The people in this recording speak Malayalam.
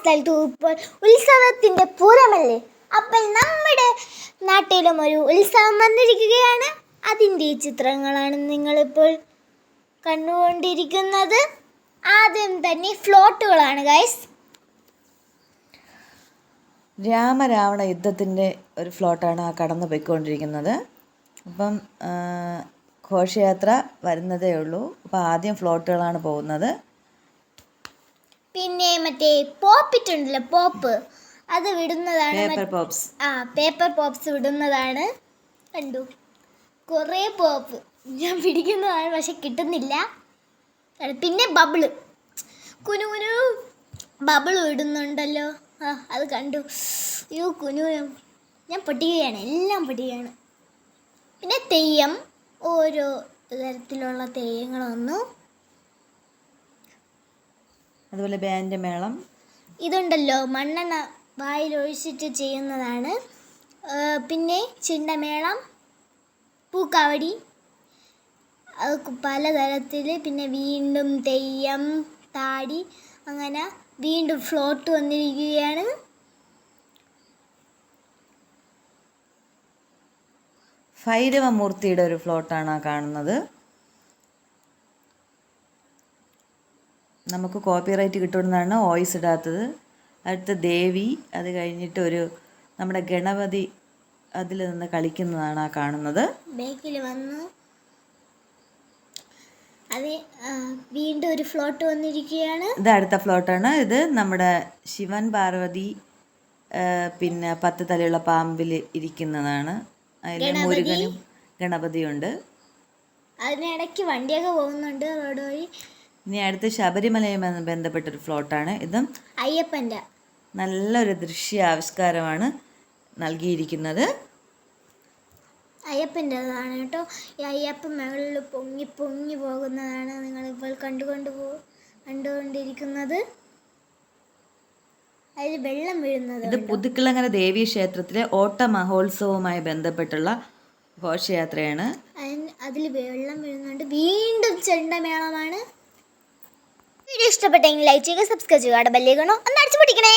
സ്ഥലത്തും ഇപ്പോൾ ഉത്സവത്തിന്റെ പൂരമല്ലേ? അപ്പോൾ നമ്മുടെ നാട്ടിലും ഒരു ഉത്സവം വന്നിരിക്കുകയാണ്. അതിന്റെ ചിത്രങ്ങളാണ് നിങ്ങളിപ്പോൾ കണ്ടുകൊണ്ടിരിക്കുന്നത്. ആദ്യം തന്നെ ഫ്ലോട്ടുകളാണ് ഗൈസ് രാമരാവണ യുദ്ധത്തിന്റെ ഒരു ഫ്ലോട്ടാണ് ആ കടന്നു പോയിക്കൊണ്ടിരിക്കുന്നത്. അപ്പം ഘോഷയാത്ര വരുന്നതേ ഉള്ളൂ. അപ്പോൾ ആദ്യം ഫ്ലോട്ടുകളാണ് പോകുന്നത്. പിന്നെ മറ്റേ പോപ്പിറ്റ് ഉണ്ടല്ലോ പോപ്പ്. അത് വിടുന്നതാണ് പേപ്പർ പോപ്സ് ആ പേപ്പർ പോപ്സ് വിടുന്നതാണ്. കണ്ടു. കുറേ പോപ്പ്. ഞാൻ പിടിക്കുന്നതാണ് പക്ഷെ കിട്ടുന്നില്ല. പിന്നെ ബബിൾ. കുനു കുനു. ബബിൾ വിടുന്നുണ്ടല്ലോ. ആ അത് കണ്ടു. അയ്യോ കുനു. ഞാൻ പൊട്ടിക്കുകയാണ്. എല്ലാം പൊട്ടിക്കുകയാണ്. പിന്നെ തെയ്യം. ഓരോ തരത്തിലുള്ള തെയ്യങ്ങൾ വന്നു അതുപോലെ ബാൻഡ് മേളം. ഇതുണ്ടല്ലോ മണ്ണെണ്ണ വായിലൊഴിച്ചിട്ട് ചെയ്യുന്നതാണ്. പിന്നെ ചിണ്ടമേളം പൂക്കാവടി പലതരത്തിൽ പിന്നെ വീണ്ടും തെയ്യം താടി അങ്ങനെ വീണ്ടും ഫ്ലോട്ട് വന്നിരിക്കുകയാണ്. ഭൈരവമൂർത്തിയുടെ ഒരു ഫ്ലോട്ടാണ് കാണുന്നത്. നമുക്ക് കോപ്പിറൈറ്റ് കിട്ടുമെന്നാണ് വോയിസ് ഇടാത്തത്. അടുത്ത ദേവി അത് കഴിഞ്ഞിട്ട് ഒരു നമ്മുടെ ഗണപതി അതിൽ നിന്ന് കളിക്കുന്നതാണ് ആ കാണുന്നത്. ബേക്കിൽ വന്നു. അത് വീണ്ടും ഒരു ഫ്ലോട്ട് വന്നിരിക്കുകയാണ്. ഇത് അടുത്ത ഫ്ലോട്ടാണ് ഇത് നമ്മുടെ ശിവൻ പാർവതി പിന്നെ പത്ത് തലയുള്ള പാമ്പിൽ ഇരിക്കുന്നതാണ്. അതിൽ മുരുകനും ഗണപതിയുണ്ട്. അതിനിടയ്ക്ക് വണ്ടിയൊക്കെ പോകുന്നുണ്ട് റോഡ് വഴി. ഇനി അടുത്ത് ശബരിമലയുമായി ബന്ധപ്പെട്ടൊരു ഫ്ലോട്ടാണ്. ഇതും അയ്യപ്പന്റെ. നല്ലൊരു ദൃശ്യ ആവിഷ്കാരമാണ് നൽകിയിരിക്കുന്നത്. അയ്യപ്പന്റെതാണ് കേട്ടോ. ഈ അയ്യപ്പൻ മകളിൽ പൊങ്ങി പൊങ്ങി പോകുന്നതാണ് നിങ്ങളിപ്പോൾ കണ്ടുകൊണ്ട് പോ കണ്ടുകൊണ്ടിരിക്കുന്നത്. അതിൽ വെള്ളം വീഴുന്നത് ഇത് പുതുക്കിളങ്ങര ദേവീ ക്ഷേത്രത്തിലെ ഓട്ട മഹോത്സവവുമായി ബന്ധപ്പെട്ടുള്ള ഘോഷയാത്രയാണ്. അതിൽ വെള്ളം വീഴുന്നുണ്ട്. വീണ്ടും ചെണ്ടമേളമാണ്. ഇഷ്ടപ്പെട്ടെങ്കിൽ ലൈക്ക് ചെയ്യുക സബ്സ്ക്രൈബ് ചെയ്യുക. ബെല്ലേക്കണോ ഒന്ന് അടിച്ചു പിടിക്കണേ